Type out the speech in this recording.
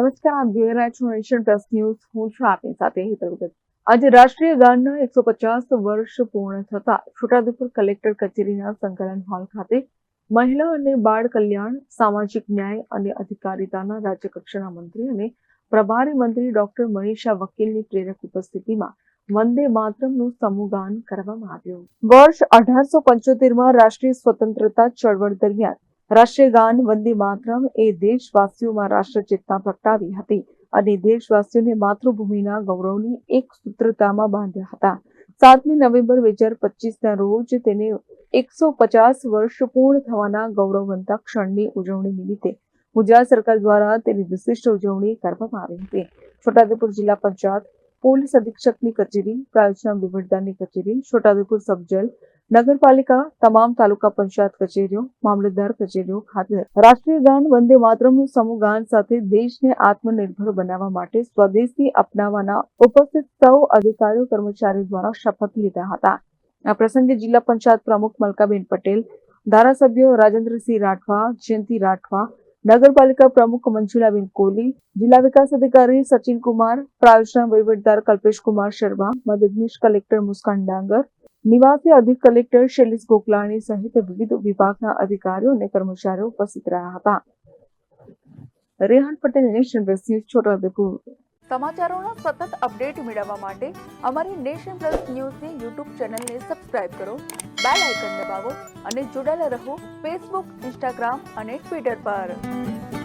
નમસ્કાર, આપ જોઈ રહ્યા છો નેશન પ્લસ ન્યૂઝ. હું છું આપની સાથે હેતલ આજે રાષ્ટ્રીય ગાનના એકસો પચાસ વર્ષ પૂર્ણ થતા છોટાઉદેપુર કલેક્ટર કચેરીના સંકલન હોલ ખાતે મહિલા અને બાળ કલ્યાણ, સામાજિક ન્યાય અને અધિકારીતાના રાજ્ય કક્ષાના મંત્રી અને પ્રભારી મંત્રી ડોક્ટર મનીષા વકીલની પ્રેરક ઉપસ્થિતિમાં વંદે માતરમનું સમૂહગાન કરવામાં આવ્યું. વર્ષ અઢારસો પંચોતેરમાં રાષ્ટ્રીય સ્વતંત્રતા ચળવળ દરમિયાન રાષ્ટ્રીય ગાન વંદે માતરમ એ દેશવાસીઓમાં રાષ્ટ્રચેતના પ્રગટાવી હતી અને દેશવાસીઓને માતૃભૂમિના ગૌરવની એક સૂત્રતામાં બાંધ્યા હતા. સાતમી નવેમ્બર બે હજાર પચીસના રોજ તેને એકસો પચાસ વર્ષ પૂર્ણ થવાના ગૌરવવંતા ક્ષણની ઉજવણી નિમિત્તે ગુજરાત સરકાર દ્વારા તેની વિશિષ્ટ ઉજવણી કરવામાં આવી હતી. છોટાઉદેપુર જિલ્લા પંચાયત પોલીસ અધિક્ષકની કચેરી, પ્રાયોજના વહીવટદારની કચેરી, છોટાઉદેપુર સબજેલ નગરપાલિકા તમામ તાલુકા પંચાયત કચેરીઓ, મામલતદાર કચેરીઓ ખાતે રાષ્ટ્રીય ગાન વંદે માતરમનું સમૂહ ગાન સાથે દેશને આત્મનિર્ભર બનાવવા માટે સ્વદેશી અપનાવવાના ઉપસ્થિત સૌ અધિકારીઓ, કર્મચારીઓ દ્વારા શપથ લીધા હતા. આ પ્રસંગે જિલ્લા પંચાયત પ્રમુખ મલકાબેન પટેલ, ધારાસભ્યો રાજેન્દ્રસિંહ રાઠવા, જયંતિ રાઠવા, નગરપાલિકા પ્રમુખ મંજુલાબેન કોહલી, જિલ્લા વિકાસ અધિકારી સચિન કુમાર, પ્રાયોજના વહીવટદાર કલ્પેશ કુમાર શર્મા, મદદનીશ કલેક્ટર મુસ્કાન ડાંગર નિવાસી અધિક કલેક્ટર શૈલેષ ગોકલાણી સહિત વિવિધ વિભાગના અધિકારીઓ અને કર્મચારીઓ ઉપસ્થિત રહ્યા હતા. Rehan Patel, nation plus news, Chhotaudepur. સમાચારોના સતત અપડેટ મેળવવા માટે અમારી નેશન પ્લસ ન્યૂઝની યુટ્યુબ ચેનલને સબસ્ક્રાઇબ કરો, બેલ આઇકન દબાવો અને જોડાયેલા રહો ફેસબુક, ઇન્સ્ટાગ્રામ અને ટ્વિટર પર.